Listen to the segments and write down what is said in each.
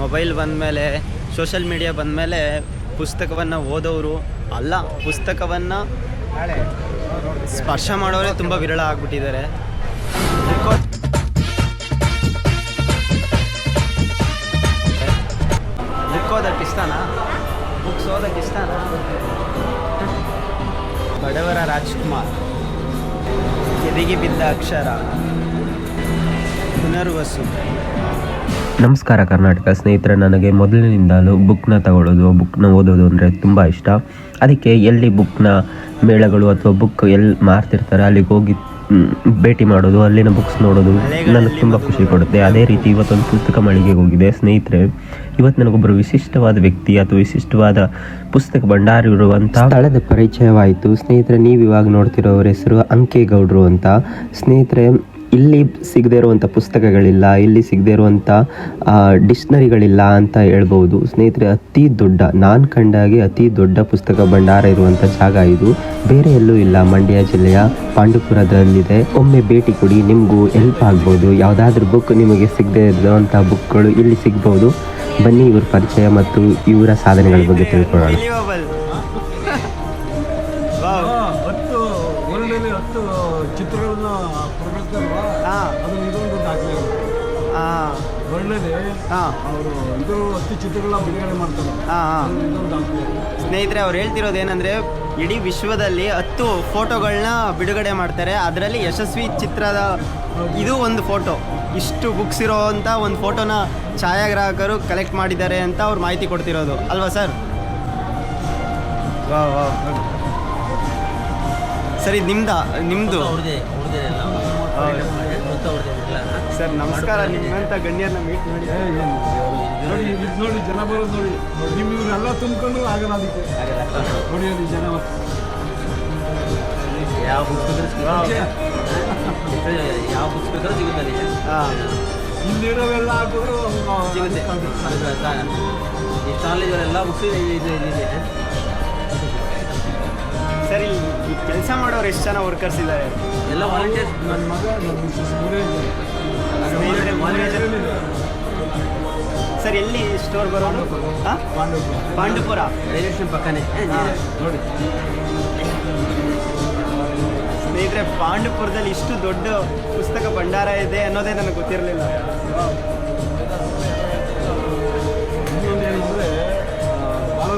Mobile ಬಂದಮೇಲೆ social media ಬಂದಮೇಲೆ ಪುಸ್ತಕವನ್ನು ಓದೋರು ಅಲ್ಲ, ಪುಸ್ತಕವನ್ನು ಸ್ಪರ್ಶ ಮಾಡೋರೇ ತುಂಬ ವಿರಳ ಆಗ್ಬಿಟ್ಟಿದ್ದಾರೆ. ಬುಕ್ ಓದಕ್ಕೆ ಇಷ್ಟನಾ? ಬುಕ್ಸ್ ಓದಕ್ಕೆ ಇಷ್ಟನಾ? ಬಡವರ ರಾಜ್ಕುಮಾರ್, ಎದಿಗೆ ಬಿದ್ದ ಅಕ್ಷರ? ಪುನರ್ವಸು. ನಮಸ್ಕಾರ ಕರ್ನಾಟಕ ಸ್ನೇಹಿತರೆ ನನಗೆ ಮೊದಲಿನಿಂದಲೂ ಬುಕ್ನ ತಗೊಳ್ಳೋದು ಬುಕ್ನ ಓದೋದು ಅಂದರೆ ತುಂಬ ಇಷ್ಟ. ಅದಕ್ಕೆ ಎಲ್ಲಿ ಬುಕ್ನ ಮೇಳಗಳು ಅಥವಾ ಬುಕ್ ಎಲ್ಲಿ ಮಾರ್ತಿರ್ತಾರೆ ಅಲ್ಲಿಗೆ ಹೋಗಿ ಭೇಟಿ ಮಾಡೋದು ಅಲ್ಲಿನ ಬುಕ್ಸ್ ನೋಡೋದು ನನಗೆ ತುಂಬ ಖುಷಿ ಕೊಡುತ್ತೆ. ಅದೇ ರೀತಿ ಇವತ್ತೊಂದು ಪುಸ್ತಕ ಮಳಿಗೆಗೆ ಹೋಗಿದೆ. ಸ್ನೇಹಿತರೆ ಇವತ್ತು ನನಗೊಬ್ಬರು ವಿಶಿಷ್ಟವಾದ ವ್ಯಕ್ತಿ ಅಥವಾ ವಿಶಿಷ್ಟವಾದ ಪುಸ್ತಕ ಭಂಡಾರ ಇರುವಂಥ ಸ್ಥಳದ ಪರಿಚಯವಾಯಿತು. ಸ್ನೇಹಿತರೆ ನೀವು ಇವಾಗ ನೋಡ್ತಿರೋರ ಹೆಸರು ಅಂಕೇಗೌಡರು ಅಂತ. ಸ್ನೇಹಿತರೆ ಇಲ್ಲಿ ಸಿಗದೇ ಇರುವಂಥ ಪುಸ್ತಕಗಳಿಲ್ಲ, ಇಲ್ಲಿ ಸಿಗದೇ ಇರುವಂಥ ಡಿಕ್ಷ್ನರಿಗಳಿಲ್ಲ ಅಂತ ಹೇಳ್ಬೋದು ಸ್ನೇಹಿತರೆ, ಅತಿ ದೊಡ್ಡ, ನಾನು ಕಂಡಾಗಿ ಅತಿ ದೊಡ್ಡ ಪುಸ್ತಕ ಭಂಡಾರ ಇರುವಂಥ ಜಾಗ ಇದು. ಬೇರೆ ಎಲ್ಲೂ ಇಲ್ಲ. ಮಂಡ್ಯ ಜಿಲ್ಲೆಯ ಪಾಂಡುಪುರದಲ್ಲಿದೆ. ಒಮ್ಮೆ ಭೇಟಿ ಕೊಡಿ, ನಿಮಗೂ ಹೆಲ್ಪ್ ಆಗ್ಬೋದು. ಯಾವುದಾದ್ರೂ ಬುಕ್ ನಿಮಗೆ ಸಿಗದೇ ಇರುವಂಥ ಬುಕ್ಗಳು ಇಲ್ಲಿ ಸಿಗ್ಬೋದು. ಬನ್ನಿ ಇವ್ರ ಪರಿಚಯ ಮತ್ತು ಇವರ ಸಾಧನೆಗಳ ಬಗ್ಗೆ ತಿಳ್ಕೊಳ್ಳೋಣ. ಹತ್ತು ಚಿತ್ರಗಳನ್ನ ಪ್ರಕಟಿಸಿಲ್ವಾ ಹಾ. ಅದು ಇದೊಂದು ದಾಖಲೆ. ಹಾ. ಅವರು ಇದು ಹತ್ತು ಚಿತ್ರಗಳನ್ನ ಬಿಡುಗಡೆ ಮಾಡ್ತಾರೆ. ಹಾ ಹಾ. ಇದೊಂದು ದಾಖಲೆ. ಸ್ನೇಹಿತರೆ ಅವ್ರು ಹೇಳ್ತಿರೋದು ಏನಂದ್ರೆ ಇಡೀ ವಿಶ್ವದಲ್ಲಿ ಹತ್ತು ಫೋಟೋಗಳನ್ನ ಬಿಡುಗಡೆ ಮಾಡ್ತಾರೆ. ಅದರಲ್ಲಿ ಯಶಸ್ವಿ ಚಿತ್ರದ ಇದು ಒಂದು ಫೋಟೋ. ಇಷ್ಟು ಬುಕ್ಸ್ ಇರೋವಂಥ ಒಂದು ಫೋಟೋನ ಛಾಯಾಗ್ರಾಹಕರು ಕಲೆಕ್ಟ್ ಮಾಡಿದ್ದಾರೆ ಅಂತ ಅವ್ರು ಮಾಹಿತಿ ಕೊಡ್ತಿರೋದು. ಅಲ್ವಾ ಸರ್? ವಾ ವಾ ಸರ್ ನಿಮ್ದ ನಿಮ್ಮದು ಸರ್ ನಮಸ್ಕಾರ ನಿಮ್ಮಂತ ಗಣ್ಯರನ್ನ ಮೀಟ್ ಮಾಡಿ ನೋಡಿ ಇದು ನೋಡಿ ಜನ ಬರೋದು ನೋಡಿ. ನೀವು ಇವರೆಲ್ಲ ತುಂಬಿಕೊಂಡ್ರು ಆಗಲ್ಲ ಅದಕ್ಕೆ ನೋಡಿ ಅಲ್ಲಿ ಜನ ಯಾವ ಪುಸ್ತಕ ಯಾವ ಅಲ್ಲಿ. ಹಾಂ. ಇಲ್ಲಿರೋವೆಲ್ಲ ಹಾಕಿದ್ರು ಸಿಗುತ್ತೆ. ಈ ಸ್ಟಾಲ್ ಇದೆಲ್ಲ ಬುಕ್ಸ್ ಇದು. ಮಾಡೋರು ಎಷ್ಟು ಜನ ವರ್ಕರ್ಸ್ ಇದ್ದಾರೆ? ಎಲ್ಲ ವಾಲಂಟಿಯರ್ಸ್ ನನ್ನ ಮಗ ನನ್ನ ಮಿಸ್ಸಸ್ ಮೂರೇ ಇದ್ದಾರೆ. ಸ್ನೇಹಿತರೆ ಮೂರೇ ಜನ. ಸರ್ ಎಲ್ಲಿ ಸ್ಟೋರ್ ಬರೋದು? ಹಾಂ ಪಾಂಡವಪುರ. ಪಾಂಡುಪುರ. ರೈಲ್ವೆ ಸ್ಟೇಷನ್ ಪಕ್ಕನೇ. ನೋಡಿ. ಸ್ನೇಹಿತರೆ ಪಾಂಡುಪುರದಲ್ಲಿ ಇಷ್ಟು ದೊಡ್ಡ ಪುಸ್ತಕ ಭಂಡಾರ ಇದೆ ಅನ್ನೋದೇ ನನಗೆ ಗೊತ್ತಿರಲಿಲ್ಲ.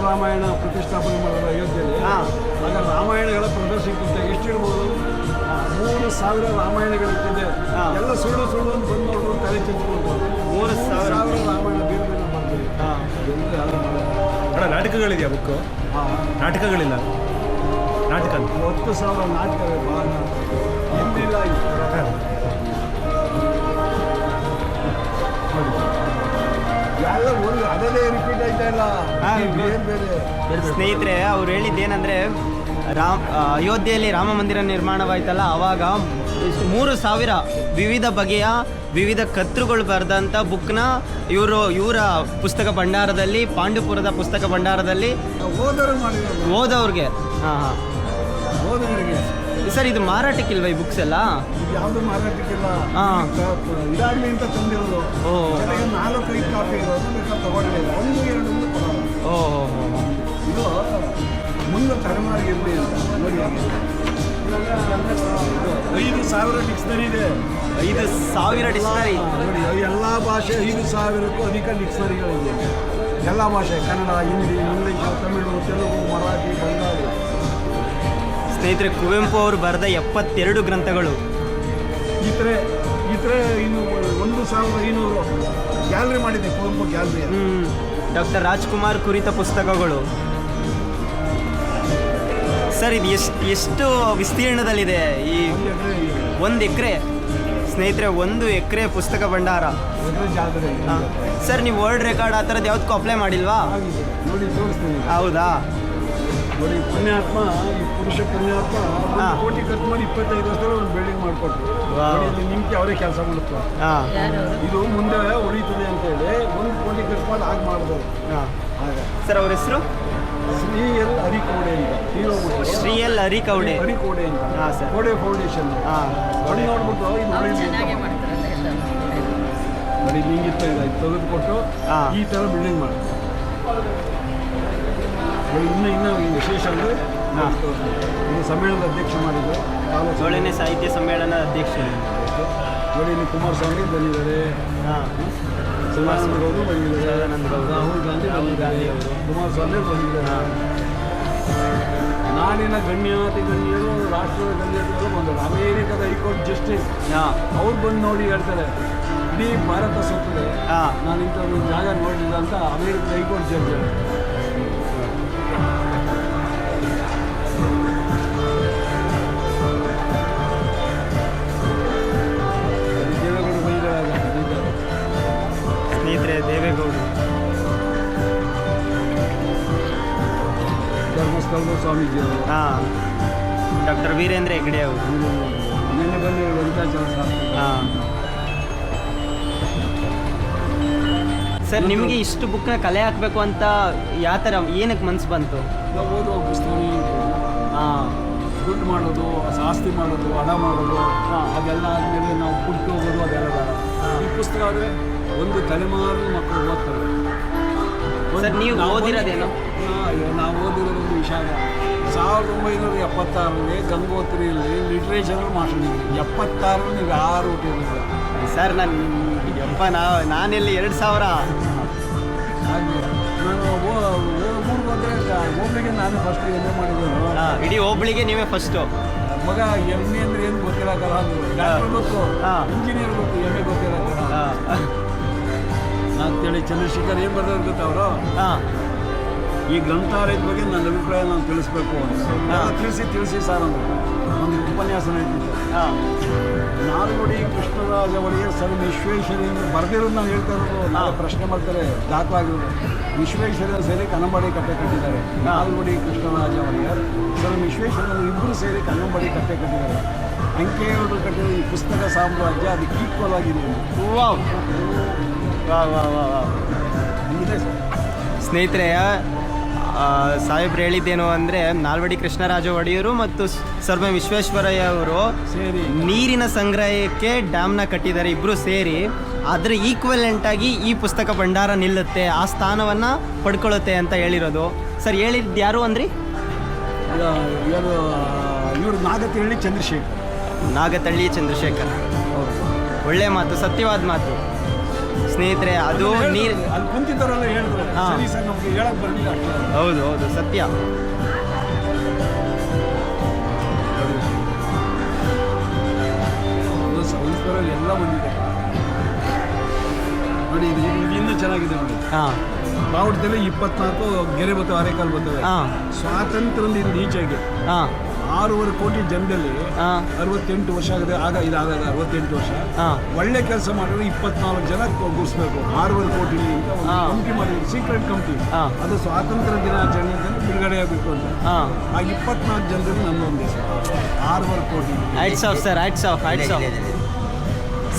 ಬಾಲರಾಮಾಯಣ ಪ್ರತಿಷ್ಠಾಪನೆ ಮಾಡೋದು ಅಯೋಧ್ಯೆಯಲ್ಲಿ ಹಾ. ಆಗ ರಾಮಾಯಣಗಳ ಪ್ರದರ್ಶನಕ್ಕಿಂತ ಎಷ್ಟಿರ್ಬೋದು? ಮೂರು ಸಾವಿರ ರಾಮಾಯಣಗಳಿದೆ ಹಾ. ಎಲ್ಲ ಸುಳ್ಳು ಸುಳ್ಳು ಅಂತ ಬಂದು ನೋಡಿದ್ರು ತಲೆ ಚಿತ್ಕೊಂಡು ಮೂರು ಸಾವಿರ. ರಾಮಾಯಣ ಬೇರೆ ಬೇರೆ ಮಾಡ್ತೀವಿ? ಅಣ್ಣ ನಾಟಕಗಳಿದೆಯಾ ಬುಕ್ಕು ಹಾ. ನಾಟಕಗಳಿಲ್ಲ? ನಾಟಕ ಹತ್ತು ಸಾವಿರ ನಾಟಕಗಳು ಭಾಳ. ಹಿಂದಿಲ್ಲ ಸ್ನೇಹಿತರೆ ಅವ್ರು ಹೇಳಿದ್ದೇನೆಂದರೆ ರಾಮ್ ಅಯೋಧ್ಯೆಯಲ್ಲಿ ರಾಮ ಮಂದಿರ ನಿರ್ಮಾಣವಾಯ್ತಲ್ಲ ಆವಾಗ ಇಷ್ಟು ಮೂರು ಸಾವಿರ ವಿವಿಧ ಬಗೆಯ ವಿವಿಧ ಕರ್ತೃಗಳು ಬರೆದಂಥ ಬುಕ್ನ ಇವರು ಇವರ ಪುಸ್ತಕ ಭಂಡಾರದಲ್ಲಿ ಪಾಂಡುಪುರದ ಪುಸ್ತಕ ಭಂಡಾರದಲ್ಲಿ ಓದೋರ್ಗೆ. ಹಾಂ ಹಾಂ. ಸರ್ ಇದು ಮಾರಾಟಕ್ಕಿಲ್ವಾ ಈ ಬುಕ್ಸ್ ಎಲ್ಲ? ಯಾವುದು ಮಾರಾಟಕ್ಕಿಲ್ಲ. ಹಾಂ. ಇದಾಗಲಿ ಅಂತ ತಂದಿರೋದು. ಓ. ಜೊತೆಗೆ ನಾಲ್ಕು ಕಾಫಿ ಕಾಪಿ ಇರೋದು ಬೇಕಾದ್ರೆ ತಗೊಂಡಿಲ್ಲ ಒಂದು ಎರಡು ಕೊಡೋದು ಹೋ, ಹೋ. ಇದು ಮುಂದೆ ತಲೆಮಾರಿಗೆ ಇರಲಿ ಅಂತ ನೋಡಿ. ಐದು ಸಾವಿರ ಡಿಕ್ಷನರಿ ಇದೆ. ಐದು ಸಾವಿರ ಡಿಕ್ಷನರಿ. ನೋಡಿ ಎಲ್ಲ ಭಾಷೆ ಐದು ಸಾವಿರಕ್ಕೂ ಅಧಿಕ ಡಿಕ್ಷನರಿಗಳಿದೆ. ಎಲ್ಲ ಭಾಷೆ ಕನ್ನಡ ಹಿಂದಿ ಇಂಗ್ಲೀಷು ತಮಿಳು ತೆಲುಗು ಮರಾಠಿ ಬಂಗಾಳಿ. ಸ್ನೇಹಿತರೆ ಕುವೆಂಪು ಅವರು ಬರೆದ ಎಪ್ಪತ್ತೆರಡು ಗ್ರಂಥಗಳು. ಈ ಥರ ಥರ ಇನ್ನು ಒಂದು ಸಾವಿರದ ಐನೂರು ಗ್ಯಾಲರಿ ಮಾಡಿದೆ ಕುವೆಂಪು ಗ್ಯಾಲರಿ ಡಾಕ್ಟರ್ ರಾಜ್ಕುಮಾರ್ ಕುರಿತ ಪುಸ್ತಕಗಳು. ಸರ್ ಇದು ಎಷ್ಟು ಎಷ್ಟು ವಿಸ್ತೀರ್ಣದಲ್ಲಿದೆ? ಈ ಒಂದು ಎಕರೆ ಸ್ನೇಹಿತರೆ ಒಂದು ಎಕರೆ ಪುಸ್ತಕ ಭಂಡಾರ. ಸರ್ ನೀವು ವರ್ಲ್ಡ್ ರೆಕಾರ್ಡ್ ಆ ಥರದ್ದು ಯಾವ್ದಕ್ಕೂ ಅಪ್ಲೈ ಮಾಡಿಲ್ವಾ? ಹೌದಾ? ಪುಣ್ಯಾತ್ಮ ಈ ಪುರುಷ ಪುಣ್ಯಾತ್ಮ ಕೋಟಿ ಖರ್ಚು ಮಾಡಿ ಇಪ್ಪತ್ತೈದು ವರ್ಷದಲ್ಲಿ ಒಂದು ಬಿಲ್ಡಿಂಗ್ ಮಾಡಿಕೊಟ್ರು. ಇಲ್ಲಿ ನಿಮ್ಗೆ ಅವರೇ ಕೆಲಸ ಮಾಡುತ್ತೆ ಹಾಂ. ಇದು ಮುಂದೆ ಉಳಿತದೆ ಅಂತ ಹೇಳಿ ಒಂದು ಕೋಟಿ ಕಟ್ಕೊಂಡು ಮಾಡಿ ಆಗ ಆಗ ಸರ್ ಅವ್ರ ಹೆಸರು? ಶ್ರೀ ಎಲ್ ಹರಿಕೋಡೆ ಅಂತ. ಹೀರೋ ಶ್ರೀ ಎಲ್ ಹರಿಕೌಡೆ ಹರಿಕೋಡೆ ಅಂತ. ಹಾಂ ಸರ್. ಕೋಡೆ ಫೌಂಡೇಶನ್. ಹಾಂ. ನೋಡಿ ನೋಡ್ಬಿಟ್ಟು ಇದು ನೋಡಿ ನಿಂಗಿತ್ತ ಇದು ತೆಗೆದುಕೊಟ್ಟು ಹಾ. ಈ ಥರ ಬಿಲ್ಡಿಂಗ್ ಮಾಡಿ. ಇನ್ನು ಇನ್ನೂ ವಿಶೇಷ ಅಂದರೆ ಹಾ. ಇದು ಸಮ್ಮೇಳನದ ಅಧ್ಯಕ್ಷ ಮಾಡಿದ್ದು ತಾಲೂಕು ಏಳನೇ ಸಾಹಿತ್ಯ ಸಮ್ಮೇಳನ ಅಧ್ಯಕ್ಷರು ಜೋಳಿನಿ ಕುಮಾರಸ್ವಾಮಿ ಬಂದಿದ್ದಾರೆ. ಗೌಡರು ಬಂದಿದ್ದಾರೆ. ರಾಹುಲ್ ಗಾಂಧಿ ರಾಹುಲ್ ಗಾಂಧಿ ಬಂದಿದ್ದಾರೆ. ಕುಮಾರಸ್ವಾಮಿ ಬಂದಿದ್ದಾರೆ. ನಾಡಿನ ಗಣ್ಯಾತಿ ಗಣ್ಯರು ರಾಷ್ಟ್ರದ ಗಣ್ಯರು ಬಂದರು. ಅಮೇರಿಕದ ಹೈಕೋರ್ಟ್ ಜಸ್ಟಿಸ್ ಹಾಂ. ಅವ್ರು ಬಂದು ನೋಡಿ ಹೇಳ್ತಾರೆ ಇಡೀ ಭಾರತ ಸುತ್ತದೆ ಹಾಂ. ನಾನು ಇಂಥ ಒಂದು ಜಾಗ ನೋಡಲಿಲ್ಲ ಅಂತ ಅಮೇರಿಕದ ಹೈಕೋರ್ಟ್ ಜಡ್ಜ್ ಸ್ವಾಮೀಜಿ ಅವರು ಹಾಂ. ಡಾಕ್ಟರ್ ವೀರೇಂದ್ರ ಹೆಗ್ಡೆ ಅವರು. ನಿನ್ನೆ ಬಂದು ವೆಂಕಟಾಚಲ ಸ್ವಾಮಿ ಹಾಂ. ಸರ್ ನಿಮಗೆ ಇಷ್ಟು ಬುಕ್ನ ಕಲೆ ಹಾಕಬೇಕು ಅಂತ ಯಾವ ಥರ ಏನಕ್ಕೆ ಮನಸ್ಸು ಬಂತು? ನಾವು ಓದುವ ಪುಸ್ತಕ ಹಾಂ. ದುಡ್ಡು ಮಾಡೋದು ಆಸ್ತಿ ಮಾಡೋದು ಹಣ ಮಾಡೋದು ಹಾಂ. ಅದೆಲ್ಲ ಆದಮೇಲೆ ನಾವು ಕುಟ್ಟು ಹೋಗೋದು ಅದೆಲ್ಲ ಬೇಡ. ಈ ಪುಸ್ತಕ ಆದರೆ ಒಂದು ತಲೆಮಾರು ಮಕ್ಕಳು ಓದ್ತಾರೆ. ಸರ್, ನೀವು ಓದಿರೋದೇನು? ನಾವು ಓದಿರೋದು ಒಂದು ವಿಷಯ ಸಾವಿರದ ಒಂಬೈನೂರ ಎಪ್ಪತ್ತಾರರಲ್ಲಿ ಗಂಗೋತ್ರಿಯಲ್ಲಿ ಲಿಟ್ರೇಚರ್ ಮಾತಾಡಿದ್ವಿ ಡಿಗ್ರಿ ಎಪ್ಪತ್ತಾರರಲ್ಲಿ ನೀವು ಯಾರು ಹುಟ್ಟಿರಲಿಲ್ಲ ಸರ್ ನಾನು ಯಪ್ಪ ನಾ ನಾನೆಲ್ಲಿ ಎರಡು ಸಾವಿರ? ಹಾಗೆ. ನಾನು ಮೂರು ಬಂದರೆ ಒಬ್ಬರಿಗೆ ನಾನು ಫಸ್ಟ್ ಎಂ ಎ ಮಾಡಿದ್ದೇನೆ ಇಡೀ ಹೋಬಳಿಗೆ ನೀವೇ ಫಸ್ಟು ಮಗ ಎಂ ಎ ಅಂದ್ರೆ ಏನು ಗೊತ್ತಿರಕಲ್ಲ ಡಾಕ್ಟರ್ ಗೊತ್ತು ಹಾ. ಇಂಜಿನಿಯರ್ ಗೊತ್ತು ಎಂ ಎ ಗೊತ್ತಿರಕ್ಕಲ್ಲ ಅಂತೇಳಿ ಚಂದ್ರಶೇಖರ್ ಏನು ಬರ್ದವ್ರು ಗೊತ್ತಾ ಅವರು? ಹಾಂ. ಈ ಗ್ರಂಥಾಲಯದ ಬಗ್ಗೆ ನನ್ನ ಅಭಿಪ್ರಾಯ ನಾನು ತಿಳಿಸ್ಬೇಕು ಅಂತ. ತಿಳಿಸಿ ತಿಳಿಸಿ ಸರ್ ಅಂದರು ಒಂದು ಉಪನ್ಯಾಸ ನಡೀತಿದ್ದೆ ಹಾಂ. ನಾಲ್ವಡಿ ಕೃಷ್ಣರಾಜ ಒಡೆಯರ್ ಸರ್ ವಿಶ್ವೇಶ್ವರಿ ಬರೆದಿರೋದು ನಾನು ಹೇಳ್ತಾ ಇರೋದು. ನಾವು ಪ್ರಶ್ನೆ ಮಾಡ್ತಾರೆ ದಾಖಲಾಗಿರೋದು ವಿಶ್ವೇಶ್ವರಯ್ಯ ಸೇರಿ ಕನ್ನಂಬಾಡಿ ಕಟ್ಟೆ ಕಟ್ಟಿದ್ದಾರೆ. ನಾಲ್ವಡಿ ಕೃಷ್ಣರಾಜ ಒಡೆಯರ್ ಸರ್ ವಿಶ್ವೇಶ್ವರ ಇಬ್ಬರು ಸೇರಿ ಕನ್ನಂಬಾಡಿ ಕಟ್ಟೆ ಕಟ್ಟಿದ್ದಾರೆ. ಅಂಕೆಯವರು ಕಟ್ಟಿದ ಈ ಪುಸ್ತಕ ಸಾಮ್ರಾಜ್ಯ ಅದಕ್ಕೆ ಈಕ್ವಲ್ ಆಗಿದೆ. ಸ್ನೇಹಿತರೆ ಸಾಹೇಬ್ರು ಹೇಳಿದ್ದೇನು ಅಂದರೆ ನಾಲ್ವಡಿ ಕೃಷ್ಣರಾಜ ಒಡೆಯರು ಮತ್ತು ಸರ್ವ ವಿಶ್ವೇಶ್ವರಯ್ಯ ಅವರು ಸೇರಿ. ನೀರಿನ ಸಂಗ್ರಹಕ್ಕೆ ಡ್ಯಾಮ್ನ ಕಟ್ಟಿದ್ದಾರೆ ಇಬ್ಬರು ಸೇರಿ. ಅದರ ಈಕ್ವಲೆಂಟ್ ಆಗಿ ಈ ಪುಸ್ತಕ ಭಂಡಾರ ನಿಲ್ಲುತ್ತೆ ಆ ಸ್ಥಾನವನ್ನು ಪಡ್ಕೊಳ್ಳುತ್ತೆ ಅಂತ ಹೇಳಿರೋದು. ಸರ್ ಹೇಳಿದ್ದು ಯಾರು ಅಂದ್ರಿ? ಇವರು ನಾಗತಳ್ಳಿ ಚಂದ್ರಶೇಖರ್. ನಾಗತಳ್ಳಿ ಚಂದ್ರಶೇಖರ್. ಒಳ್ಳೆ ಮಾತು ಸತ್ಯವಾದ ಮಾತು. ಸ್ನೇಹಿತರೆ ಅದು ನೀರು ಅಲ್ಲಿ ಕುಂತಿದ್ದವರೆಲ್ಲ ಹೇಳಿದ್ರು ಹಾ. ಸರಿ ಸರ್ ನಮಗೆ ಹೇಳಕ್ ಬರಲಿಲ್ಲ. ಹೌದು ಹೌದು ಸತ್ಯ. ಅದು ಸಂಸ್ಕರಲ್ಲಿ ಎಲ್ಲ ಬಂದಿದೆ. ನೋಡಿ ಇದು ಇದು ಇನ್ನೂ ಚೆನ್ನಾಗಿದೆ ನೋಡಿ. ಹಾಂ. ಬಾವುಟದಲ್ಲಿ ಇಪ್ಪತ್ನಾಲ್ಕು ಗೆರೆ ಬರ್ತವೆ ಅರೆಕಾಲ್ ಬರ್ತವೆ. ಹಾಂ. ಸ್ವಾತಂತ್ರ್ಯದಿಂದ ಈಚೆಗೆ ಹಾಂ. ಆರೂವರೆ ಕೋಟಿ ಜನದಲ್ಲಿ ಹಾಂ ಅರವತ್ತೆಂಟು ವರ್ಷ ಆಗಿದೆ. ಆಗ ಇದಾಗ ಅರವತ್ತೆಂಟು ವರ್ಷ. ಹಾಂ ಒಳ್ಳೆ ಕೆಲಸ ಮಾಡಿದ್ರೆ ಇಪ್ಪತ್ನಾಲ್ಕು ಜನ ಗುಡಿಸ್ಬೇಕು ಆರೂವರೆ ಕೋಟಿ ಕಂಪ್ನಿ ಮಾಡಿ ಹಾ. ಕಮಿಟಿ ಮಾಡಿದ್ರು. ಸೀಕ್ರೆಟ್ ಕಮಿಟಿ ಹಾ. ಅದು ಸ್ವಾತಂತ್ರ್ಯ ದಿನಾಚರಣೆ ದಿನ ಬಿಡುಗಡೆ ಆಗಬೇಕು ಅಂತ. ಹಾಂ ಆ ಇಪ್ಪತ್ನಾಲ್ಕು ಜನರಲ್ಲಿ ನನ್ನೊಂದು ಒಂದು ಆರೂವರೆ ಕೋಟಿ. Hats off sir hats off hats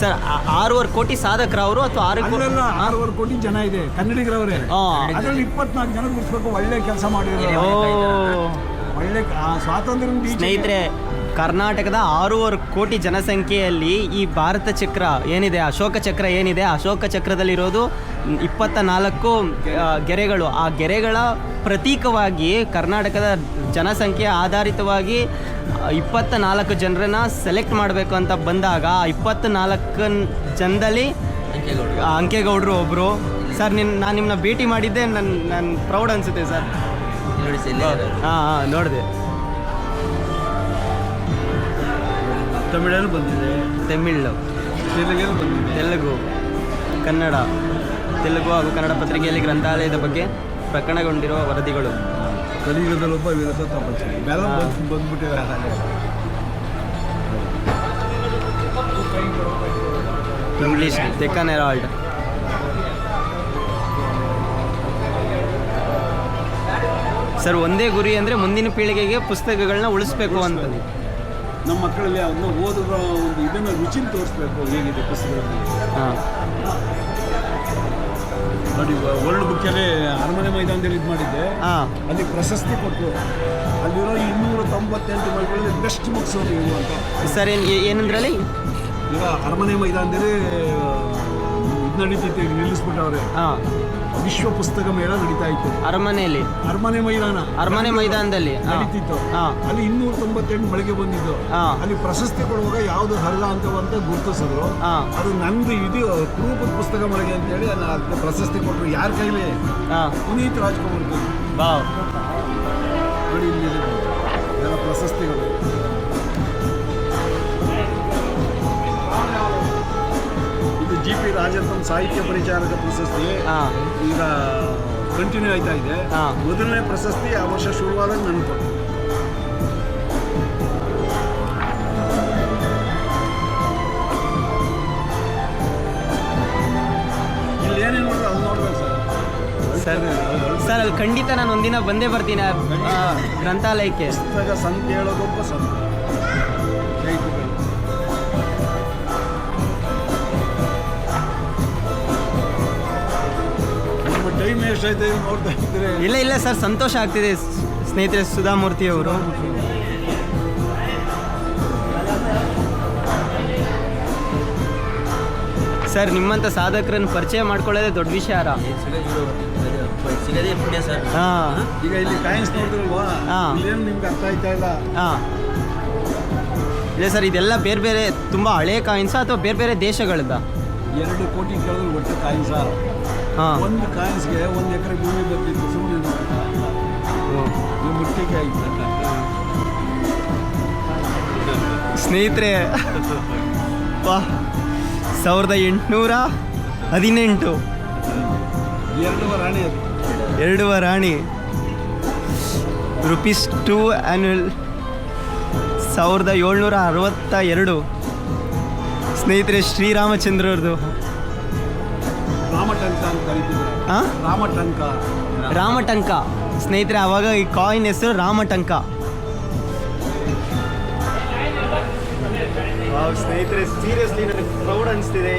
sir ಆರೂವರೆ ಕೋಟಿ ಸಾಧಕರ ಅವರು ಅಥವಾ ಆರು ಆರೂವರೆ ಕೋಟಿ ಜನ ಇದೆ. ಕನ್ನಡಿಗರವರೇ. ಅದರಲ್ಲಿ ಇಪ್ಪತ್ನಾಲ್ಕು ಜನ ಗುರ್ಸ್ಬೇಕು ಒಳ್ಳೆ ಕೆಲಸ ಮಾಡಿದ್ರು ಓ. ಒಳ್ಳೆ ಆ ಸ್ವಾತಂತ್ರ್ಯದಿಂದ ಸ್ನೇಹಿತರೆ ಕರ್ನಾಟಕದ ಆರೂವರೆ ಕೋಟಿ ಜನಸಂಖ್ಯೆಯಲ್ಲಿ ಈ ಭಾರತ ಚಕ್ರ ಏನಿದೆ ಅಶೋಕ ಚಕ್ರ ಏನಿದೆ ಅಶೋಕ ಚಕ್ರದಲ್ಲಿರೋದು ಇಪ್ಪತ್ತ ನಾಲ್ಕು ಗೆರೆಗಳು. ಆ ಗೆರೆಗಳ ಪ್ರತೀಕವಾಗಿ ಕರ್ನಾಟಕದ ಜನಸಂಖ್ಯೆ ಆಧಾರಿತವಾಗಿ ಇಪ್ಪತ್ತ ನಾಲ್ಕು ಜನರನ್ನ ಸೆಲೆಕ್ಟ್ ಮಾಡಬೇಕು ಅಂತ ಬಂದಾಗ ಆ ಇಪ್ಪತ್ತ ನಾಲ್ಕು ಜನದಲ್ಲಿ ಅಂಕೇಗೌಡರು. ಒಬ್ಬರು ಸರ್ ನಿನ್ನ ನಾನು ನಿಮ್ಮನ್ನ ಭೇಟಿ ಮಾಡಿದ್ದೆ ನನ್ನ ನನ್ನ ಪ್ರೌಡ್ ಅನಿಸುತ್ತೆ ಸರ್. ಹಾಂ ಹಾಂ ನೋಡಿದೆ. ತಮಿಳಲ್ಲಿ ಬಂದಿದೆ. ತಮಿಳು. ತೆಲುಗಲ್ಲಿ ಬಂದಿದೆ. ತೆಲುಗು ಕನ್ನಡ. ತೆಲುಗು ಹಾಗೂ ಕನ್ನಡ ಪತ್ರಿಕೆಯಲ್ಲಿ ಗ್ರಂಥಾಲಯದ ಬಗ್ಗೆ ಪ್ರಕರಣಗೊಂಡಿರುವ ವರದಿಗಳು. ಇವೆಲ್ಲ ಹಾ. ಬಂದು ಬಂದ್ಬಿಟ್ಟಿದ್ದಾರೆ ಇಂಗ್ಲೀಷ್ ಡೆಕ್ಕನ್ ಹೆರಾಲ್ಡ್. ಸರ್ ಒಂದೇ ಗುರಿ ಅಂದರೆ ಮುಂದಿನ ಪೀಳಿಗೆಗೆ ಪುಸ್ತಕಗಳನ್ನ ಉಳಿಸ್ಬೇಕು ಅಂತ. ನಮ್ಮ ಮಕ್ಕಳಲ್ಲಿ ಅದನ್ನ ಓದುವ ಒಂದು ಇದನ್ನು ರುಚಿ ತೋರಿಸ್ಬೇಕು ಹೇಗಿದೆ ಪುಸ್ತಕದಲ್ಲಿ. ಹಾಂ. ನೋಡಿ ವರ್ಲ್ಡ್ ಬುಕ್ಕಲ್ಲಿ ಅರಮನೆ ಮೈದಾನದಲ್ಲಿ ಇದು ಮಾಡಿದ್ದೆ. ಹಾಂ. ಅಲ್ಲಿ ಪ್ರಶಸ್ತಿ ಕೊಟ್ಟರು ಅಲ್ಲಿರೋ ಇನ್ನೂರ ತೊಂಬತ್ತೆಂಟು ಮಕ್ಕಳಲ್ಲಿ ಬೆಸ್ಟ್ ಬುಕ್ಸ್ ಇವು ಅಂತ. ಸರ್ ಏನು ಏನಂದ್ರಲ್ಲಿ? ಈಗ ಅರಮನೆ ಮೈದಾನದಲ್ಲಿ ಇದು ನಡೀತಿತ್ತು ಈಗ ನಿಲ್ಲಿಸ್ಬಿಟ್ಟವ್ರೆ. ಹಾಂ. ವಿಶ್ವ ಪುಸ್ತಕ ಮೇಳ ನಡೀತಾ ಇತ್ತು ಅರಮನೆಯಲ್ಲಿ. ಅರಮನೆ ಮೈದಾನ. ಅರಮನೆ ಮೈದಾನದಲ್ಲಿ. ನಡೀತಿತ್ತು. ಹಾಂ. ಅಲ್ಲಿ ಇನ್ನೂರ ತೊಂಬತ್ತೆಂಟು ಮಳಿಗೆ ಬಂದಿದ್ದು. ಹಾ. ಅಲ್ಲಿ ಪ್ರಶಸ್ತಿ ಕೊಡುವಾಗ ಯಾವುದು ಅಂತ ಅಂತ ಗುರುತಿಸಿದ್ರು. ಹಾಂ. ಅದು ನಂದು ಇದು ಕುರೂಪದ ಪುಸ್ತಕ ಮಳಿಗೆ ಅಂತೇಳಿ ಹೇಳಿ ಅದಕ್ಕೆ ಪ್ರಶಸ್ತಿ ಕೊಟ್ಟರು ಯಾರ ಕೈಲಿ? ಹಾಂ. ಪುನೀತ್ ರಾಜ್ಕುಮಾರ್ ನೋಡಿ ಇಲ್ಲಿ ಇದೆಲ್ಲ ಪ್ರಶಸ್ತಿಗಳು. ಜಿ ಪಿ ರಾಜಪ್ಪನ್ ಸಾಹಿತ್ಯ ಪರಿಚಾರಕ ಪ್ರಶಸ್ತಿ ಈಗ ಕಂಟಿನ್ಯೂ ಆಯ್ತಾ ಇದೆ. ಮೊದಲನೇ ಪ್ರಶಸ್ತಿ ಆ ವರ್ಷ ಶುರುವಾದಾಗ ನನಗೆ ಕೊಟ್ಟರು ಇಲ್ಲಿ ಏನೇನು ನೋಡ್ರೆ ಅದು ನೋಡ್ಬೇಕು ಸರ್. ಸರ್ ಸರ್ ಅಲ್ಲಿ ಖಂಡಿತ ನಾನು ಒಂದಿನ ಬಂದೇ ಬರ್ತೀನಿ ಗ್ರಂಥಾಲಯಕ್ಕೆ. ಪುಸ್ತಕ ಹೇಳೋದು ಹೇಳೋದೊಬ್ಬ ಸಂತ. ಟೈಮ್ ಆಯ್ತು ನೋಡ್ತಾ ಇದ್ರೆ. ಇಲ್ಲ ಇಲ್ಲ ಸರ್ ಸಂತೋಷ ಆಗ್ತಿದೆ ಸ್- ಸ್ನೇಹಿತರೆ ಸುಧಾಮೂರ್ತಿ ಅವರು. ಸರ್ ನಿಮ್ಮಂಥ ಸಾಧಕರನ್ನು ಪರಿಚಯ ಮಾಡ್ಕೊಳ್ಳೋದೇ ದೊಡ್ಡ ವಿಷಯ ಅರ ಸಿಗೋದೇ ಪುಣ್ಯ ಸರ್. ಹಾಂ. ಈಗ ಇಲ್ಲಿ ಕಾಯಿನ್ಸ್ ನೋಡಿದ್ರಲ್ವಾ? ಹಾ. ನಿಮ್ಗೆ ಅರ್ಥ ಆಯ್ತಾ ಇಲ್ಲ? ಹಾಂ. ಇಲ್ಲ ಸರ್ ಇದೆಲ್ಲ ಬೇರೆ ಬೇರೆ ತುಂಬ ಹಳೆ ಕಾಯಿನ್ಸ್ ಅಥವಾ ಬೇರೆ ಬೇರೆ ದೇಶಗಳದ್ದ ಎರಡು ಕೋಟಿ ಕೇಳಿದ್ರೆ ಒಟ್ಟು ಕಾಯಿನ್ಸಾ ಒಂದು ಕಾಯಿಸ್ಗೆ ಒಂದು ಎಕರೆ ಭೂಮಿ ಬರ್ತಿತ್ತು ಸುಮ್ಮನೆ ನೀವು ಮುಟ್ಟಿಗೆ ಸ್ನೇಹಿತರೆ ಸಾವಿರದ ಎಂಟುನೂರ ಹದಿನೆಂಟು. ಎರಡುವ ರಾಣಿ ಎರಡುವ ರಾಣಿ. ರುಪೀಸ್ ಟೂ ಆ್ಯನ್ಯಲ್ ಸಾವಿರದ ಏಳ್ನೂರ ಅರವತ್ತ ಎರಡು. ಸ್ನೇಹಿತರೆ ಶ್ರೀರಾಮಚಂದ್ರವ್ರದ್ದು. ಹಾಂ ರಾಮಟಂಕ. ರಾಮಟಂಕ. ಸ್ನೇಹಿತರೆ ಅವಾಗ ಈ ಕಾಯಿನ್ ಹೆಸರು ರಾಮಟಂಕ. ಸ್ನೇಹಿತರೆ ಸೀರಿಯಸ್ಲಿ ನನಗೆ ಪ್ರೌಡ್ ಅನಿಸ್ತಿದೆ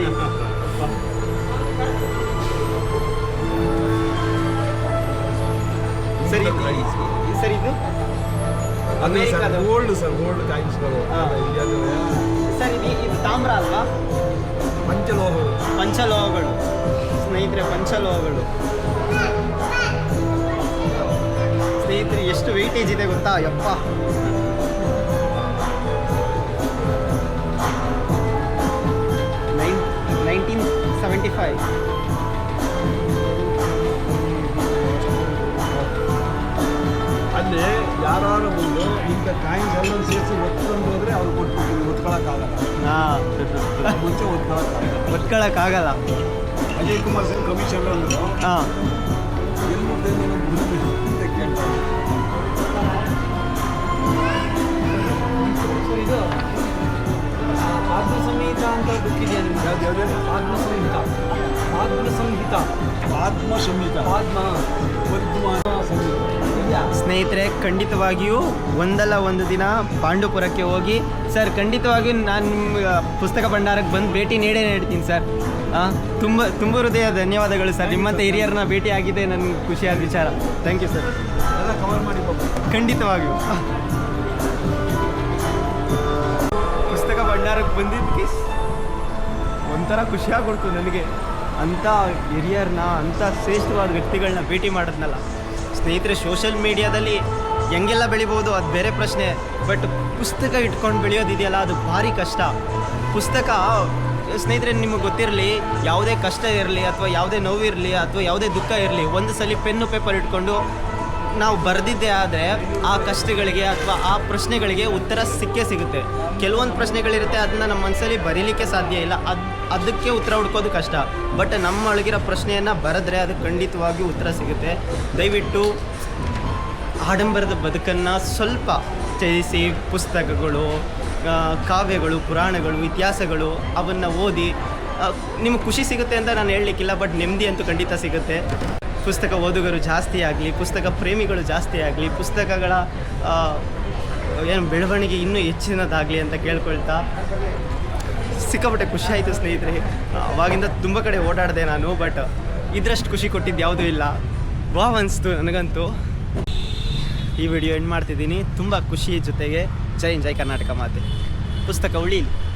ಸರಿ ಸರಿ ಇದು? ಅಮೇರಿಕಾದ ಗೋಲ್ಡ್ ಸರ್ ಗೋಲ್ಡ್ ಕಾಯಿನ್ಸ್ಗಳು. ಸರ್ ಇದು ಇದು ತಾಮ್ರ ಅಲ್ವಾ? ಪಂಚಲೋಹಗಳು. ಪಂಚಲೋಹಗಳು. ಸ್ನೇಹಿತರೆ ಪಂಚಲೋಹಗಳು ಸ್ನೇಹಿತರೆ ಎಷ್ಟು ವೆಯ್ಟೇಜ್ ಇದೆ ಗೊತ್ತಾ? ಯಪ್ಪ. ನೈನ್ ನೈನ್ಟೀನ್ ಸೆವೆಂಟಿ ಫೈವ್ ಅಲ್ಲಿ ಯಾರು ಬಂದು ಇಂಥ ಕಾಯಿನ್ಸ್ ಎಲ್ಲ ಸೇರಿಸಿ ಒತ್ಕೊಂಡು ಹೋದ್ರೆ ಅವ್ರು ಕೊಟ್ಬಿಟ್ಟಿದ್ರು ಒತ್ಕೊಳಕ್ಕಾಗಲ್ಲ ಹಾಂ. ಮುಂಚೆ ಒತ್ಕೊಳಕ್ಕಾಗಲ್ಲ ಒತ್ಕೊಳ್ಳೋಕ್ಕಾಗಲ್ಲ ಅಜಯ್ ಕುಮಾರ್ ಸಿಂಗ್ ಕಮಿಷನ್ ಅಂದರು. ಹಾಂ. ಆತ್ಮ ಸಂಹಿತ ಅಂತ ಬುಕ್ ಇದೆಯಾ ನಿಮ್ಗೆ? ಆತ್ಮ ಸಂಹಿತ ಆತ್ಮ ಸಂಹಿತ ಆತ್ಮ. ಸಂಹಿತ ಆತ್ಮ ಸ್ನೇಹಿತರೆ ಖಂಡಿತವಾಗಿಯೂ ಒಂದಲ್ಲ ಒಂದು ದಿನ ಪಾಂಡುಪುರಕ್ಕೆ ಹೋಗಿ ಸರ್ ಖಂಡಿತವಾಗಿಯೂ ನಾನು ನಿಮ್ಮ ಪುಸ್ತಕ ಭಂಡಾರಕ್ಕೆ ಬಂದು ಭೇಟಿ ನೀಡೇ ನೀಡ್ತೀನಿ ಸರ್. ತುಂಬ ತುಂಬ ಹೃದಯ ಧನ್ಯವಾದಗಳು ಸರ್. ನಿಮ್ಮಂಥ ಹಿರಿಯರನ್ನ ಭೇಟಿ ಆಗಿದೆ ನನಗೆ ಖುಷಿಯಾದ ವಿಚಾರ. ಥ್ಯಾಂಕ್ ಯು ಸರ್ ಕವರ್ ಮಾಡಿ ಖಂಡಿತವಾಗಿಯೂ. ಪುಸ್ತಕ ಭಂಡಾರಕ್ಕೆ ಬಂದಿದ್ದಕ್ಕೆ ಒಂಥರ ಖುಷಿಯಾಗ್ಬಿಡ್ತು ನನಗೆ. ಅಂಥ ಹಿರಿಯರನ್ನ, ಅಂಥ ಶ್ರೇಷ್ಠವಾದ ವ್ಯಕ್ತಿಗಳನ್ನ ಭೇಟಿ ಮಾಡೋದ್ನಲ್ಲ. ಸ್ನೇಹಿತರೆ ಸೋಷಿಯಲ್ ಮೀಡಿಯಾದಲ್ಲಿ ಹೆಂಗೆಲ್ಲ ಬೆಳಿಬೋದು, ಅದು ಬೇರೆ ಪ್ರಶ್ನೆ. ಬಟ್ ಪುಸ್ತಕ ಇಟ್ಕೊಂಡು ಬೆಳೆಯೋದಿದೆಯಲ್ಲ, ಅದು ಭಾರಿ ಕಷ್ಟ. ಪುಸ್ತಕ ಸ್ನೇಹಿತರೆ, ನಿಮಗೆ ಗೊತ್ತಿರಲಿ, ಯಾವುದೇ ಕಷ್ಟ ಇರಲಿ ಅಥವಾ ಯಾವುದೇ ನೋವಿರಲಿ ಅಥವಾ ಯಾವುದೇ ದುಃಖ ಇರಲಿ, ಒಂದು ಸಲ ಪೆನ್ನು ಪೇಪರ್ ಇಟ್ಕೊಂಡು ನಾವು ಬರೆದಿದ್ದೇ ಆದರೆ ಆ ಕಷ್ಟಗಳಿಗೆ ಅಥವಾ ಆ ಪ್ರಶ್ನೆಗಳಿಗೆ ಉತ್ತರ ಸಿಕ್ಕೇ ಸಿಗುತ್ತೆ. ಕೆಲವೊಂದು ಪ್ರಶ್ನೆಗಳಿರುತ್ತೆ, ಅದನ್ನ ನಮ್ಮ ಮನಸ್ಸಲ್ಲಿ ಬರೀಲಿಕ್ಕೆ ಸಾಧ್ಯ ಇಲ್ಲ. ಅದು, ಅದಕ್ಕೆ ಉತ್ತರ ಹುಡ್ಕೋದು ಕಷ್ಟ. ಬಟ್ ನಮ್ಮ ಒಳಗಿರೋ ಪ್ರಶ್ನೆಯನ್ನು ಬರೆದ್ರೆ ಅದು ಖಂಡಿತವಾಗಿ ಉತ್ತರ ಸಿಗುತ್ತೆ. ದಯವಿಟ್ಟು ಆಡಂಬರದ ಬದುಕನ್ನು ಸ್ವಲ್ಪ ತ್ಯಜಿಸಿ ಪುಸ್ತಕಗಳು ಕಾವ್ಯಗಳು, ಪುರಾಣಗಳು, ಇತಿಹಾಸಗಳು ಅವನ್ನು ಓದಿ ನಿಮಗೆ ಖುಷಿ ಸಿಗುತ್ತೆ ಅಂತ ನಾನು ಹೇಳಲಿಕ್ಕಿಲ್ಲ ಬಟ್ ನೆಮ್ಮದಿ ಅಂತೂ ಖಂಡಿತ ಸಿಗುತ್ತೆ. ಪುಸ್ತಕ ಓದುಗರು ಜಾಸ್ತಿ ಆಗಲಿ, ಪುಸ್ತಕ ಪ್ರೇಮಿಗಳು ಜಾಸ್ತಿ ಆಗಲಿ, ಪುಸ್ತಕಗಳ ಏನು ಬೆಳವಣಿಗೆ ಇನ್ನೂ ಹೆಚ್ಚಿನದಾಗಲಿ ಅಂತ ಕೇಳ್ಕೊಳ್ತಾ ಸಿಕ್ಕಾಪಟ್ಟೆ ಖುಷಿ ಆಯಿತು ಸ್ನೇಹಿತರೆ. ಅವಾಗಿಂದ ತುಂಬ ಕಡೆ ಓಡಾಡಿದೆ ನಾನು ಬಟ್ ಇದರಷ್ಟು ಖುಷಿ ಕೊಟ್ಟಿದ್ದು ಯಾವುದೂ ಇಲ್ಲ. ವಾವ್ ಅನಿಸ್ತು ನನಗಂತೂ. ಈ ವಿಡಿಯೋ ಎಂಡ್ ಮಾಡ್ತಿದ್ದೀನಿ. ತುಂಬ ಖುಷಿ ಜೊತೆಗೆ. ಜೈ ಜೈ ಕರ್ನಾಟಕ ಮಾತೆ. ಪುಸ್ತಕ ಉಳಿಲಿ.